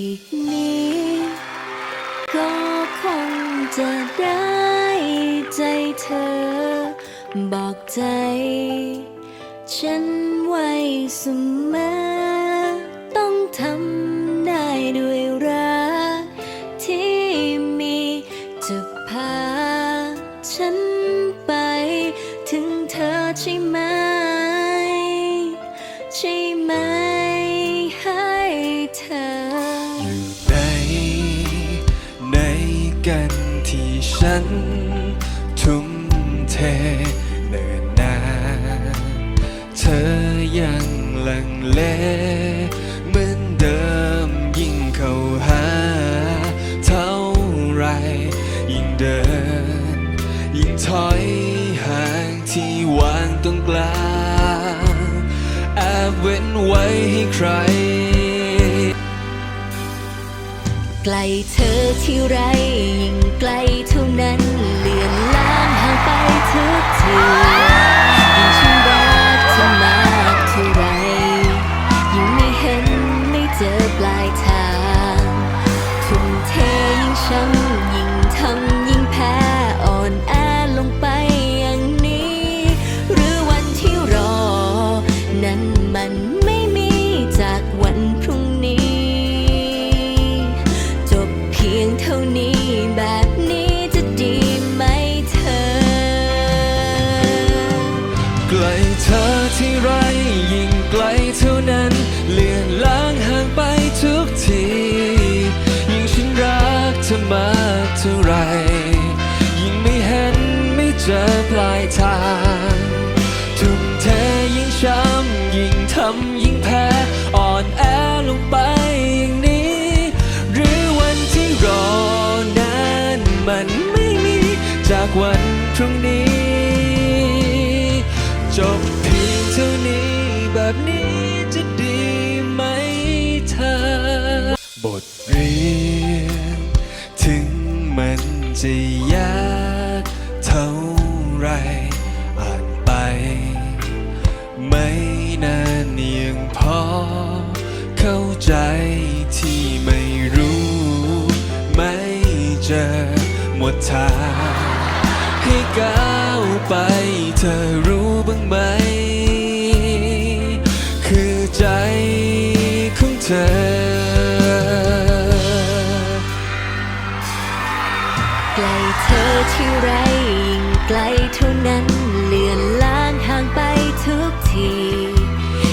อีกนิดก็คงจะได้ใจเธอ บอกใจ ฉันไว้เสมอต้องทำได้ด้วยรักที่มีจะพาฉันไป ถึงเธอใช่ไหม ใช่ไหม กันที่ฉัน ทุ่มเทเนิ่นนานเธอยังลังเลเหมือนเดิมยิ่งเข้าหา เท่าไรยิ่งเดิน ยิ่งถอยห่างที่วางตรงกลางแอบเว้นไว้ให้ใคร กลเธอที่ไรยิ่งไกลเท่านั้นเลือนลางห่างไปทุกทียิ่งฉันรักเธอมากเท่าไรยิ่งไม่เห็นไม่เจอปลายทางทุ่มเทยิ่งช้ำยิ่งทำ เธอที่ไรยิ่งไกลเท่านั้น เลือนลางห่างไปทุกที ยิ่งฉันรักเธอมากเท่าไร ยิ่งไม่เห็นไม่เจอปลายทางทุ่มเทยิ่งช้ำยิ่งทำยิ่งแพ้ อ่อนแอลงไปอย่างนี้ หรือวันที่รอนานมันไม่มีจากวันพรุ่งนี้ แบบนี้จะดีไหมเธอบทเรียนถึงมันจะยากเท่าไรอ่านไป ไม่นานเนียงพอ เข้าใจที่ไม่รู้ ไม่เจอหมดทางให้ก้าวไป ใจของเธอใกล้เธอที่ไรยิ่งไกลเท่านั้นเลือนลางห่างไปทุกที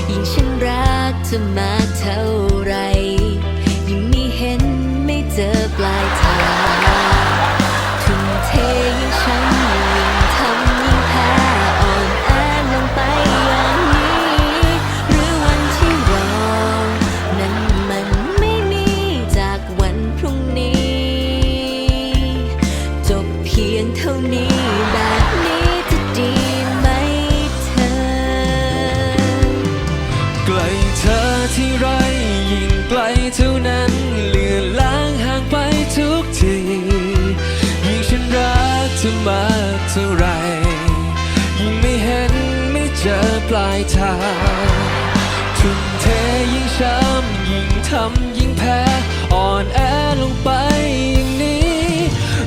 ยิ่งฉันรักเธอมากเท่าไร เจอปลายทางทุ่มเทยิ่งช้ำยิ่งทำยิ่งแพ้อ่อนแอลงไปอย่างนี้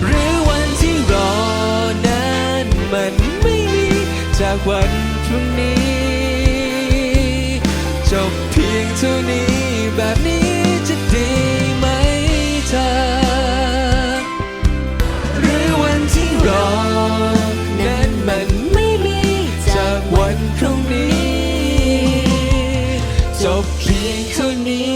หรือวันที่รอนานมันไม่มีจากวันพรุ่งนี้ เพียงเท่านี้